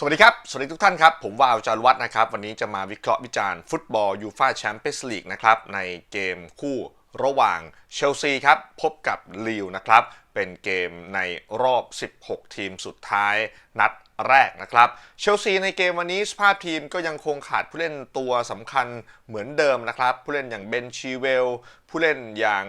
สวัสดีครับ สวัสดีทุกท่านครับ ผมวาวจารวัฒนะครับ วันนี้จะมาวิเคราะห์วิจารณ์ฟุตบอลยูฟาแชมเปี้ยนส์ลีกนะครับ ในเกมคู่ระหว่างเชลซีครับ พบกับลิวนะครับเป็นเกมในรอบ 16 ทีมสุดท้ายนัดแรกนะครับ เชลซีในเกมวันนี้สภาพทีมก็ยังคงขาดผู้เล่นตัวสำคัญเหมือนเดิมนะครับ ผู้เล่นอย่างเบนชีเวล ผู้เล่นอย่าง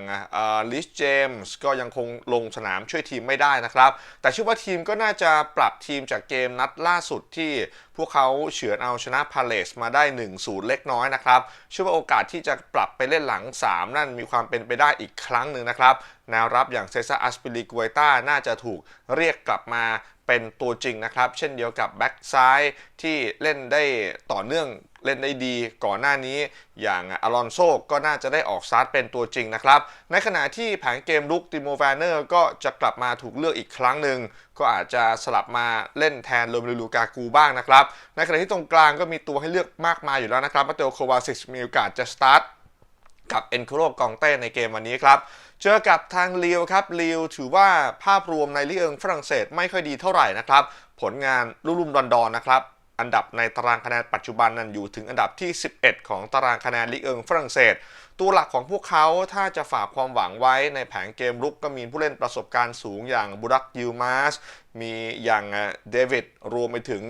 ลิสเจมส์ก็ยังคงลงสนามช่วยทีมไม่ได้นะครับ แต่เชื่อว่าทีมก็น่าจะปรับทีมจากเกมนัดล่าสุดที่พวกเขาเฉือนเอาชนะพาเลสมาได้ 1-0 เล็กน้อยนะครับเชื่อว่าโอกาสที่จะปรับไปเล่นหลัง 3 นั่นมีความเป็นไปได้อีกครั้งหนึ่งนะครับแนวรับอย่างเซซ่าอัสปิลิกวยต้าน่าจะถูกเรียกกลับมาเป็นตัวจริงนะครับ เช่นเดียวกับแบ็กซ้ายที่เล่นได้ต่อเนื่องเล่นได้ดีก่อนหน้านี้อย่างอลอนโซก็น่าจะได้ออกสตาร์ทเป็นตัวจริงนะครับ ในขณะที่แผงเกมลุกติโมแวนเนอร์ก็จะกลับมาถูกเลือกอีกครั้งหนึ่ง ก็อาจจะสลับมาเล่นแทนโรเมลูลูกากูบ้างนะครับ ในขณะที่ตรงกลางก็มีตัวให้เลือกมากมายอยู่แล้วนะครับมาเตโอโควาซิชมีโอกาสจะสตาร์ท กับเอ็นโคโรกองเต้ในเกมวันนี้ครับ เจอกับทางลีวครับลีวถือว่าภาพรวมในลีกเอิงฝรั่งเศสไม่ค่อยดีเท่าไหร่นะครับ ผลงานลุ่มๆดอนๆนะครับอันดับในตารางคะแนนปัจจุบันนั้นอยู่ถึงอันดับที่ 11 ของตารางคะแนนลีกเอิงฝรั่งเศส ตัวหลักของพวกเขาถ้าจะฝากความหวังไว้ในแผงเกมรุกก็มีผู้เล่นประสบการณ์สูงอย่างบุรักยิลมาส มีอย่างเดวิดรวมไปถึง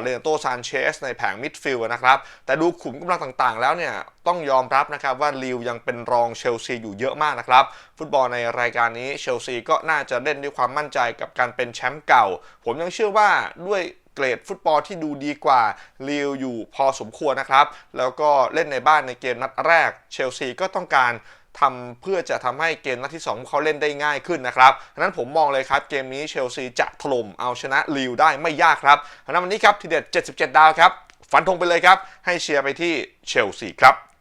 เรนโตซานเชสในแผงมิดฟิลด์นะครับ แต่ดูขุมกำลังต่างๆ แล้วเนี่ยต้องยอมรับนะครับว่าลิวยังเป็นรองเชลซีอยู่เยอะมากนะครับ ฟุตบอลในรายการนี้เชลซีก็น่าจะเล่นด้วยความมั่นใจกับการเป็นแชมป์เก่า ผมยังเชื่อว่าด้วยเกรดฟุตบอลที่ดูดีกว่าลิวอยู่พอสมควรนะครับ แล้วก็เล่นในบ้านในเกมนัดแรกเชลซีก็ต้องการ ทำเพื่อจะทำให้เกมนัดที่ 2 เขาเล่นได้ง่ายขึ้นนะครับดังนั้นผมมองเลยครับเกมนี้เชลซีจะถล่มเอาชนะลิวได้ไม่ยากครับดังนั้นวันนี้ครับทีเด็ด 77 ดาวครับ ฟันธงไปเลยครับ ให้เชียร์ไปที่เชลซีครับ